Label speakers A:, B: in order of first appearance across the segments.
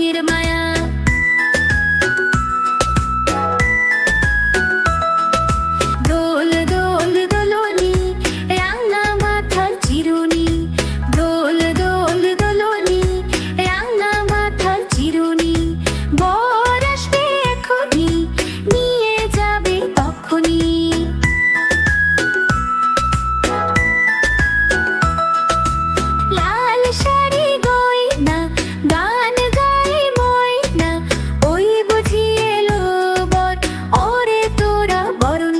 A: রঙের মায়া তোরা বরণ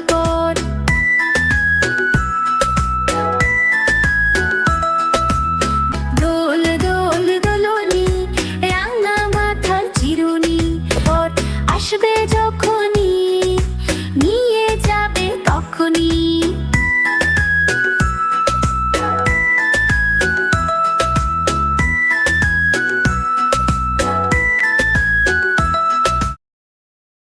A: দোল দোল দোলনি রাঙা চিরুনি আসবে যখন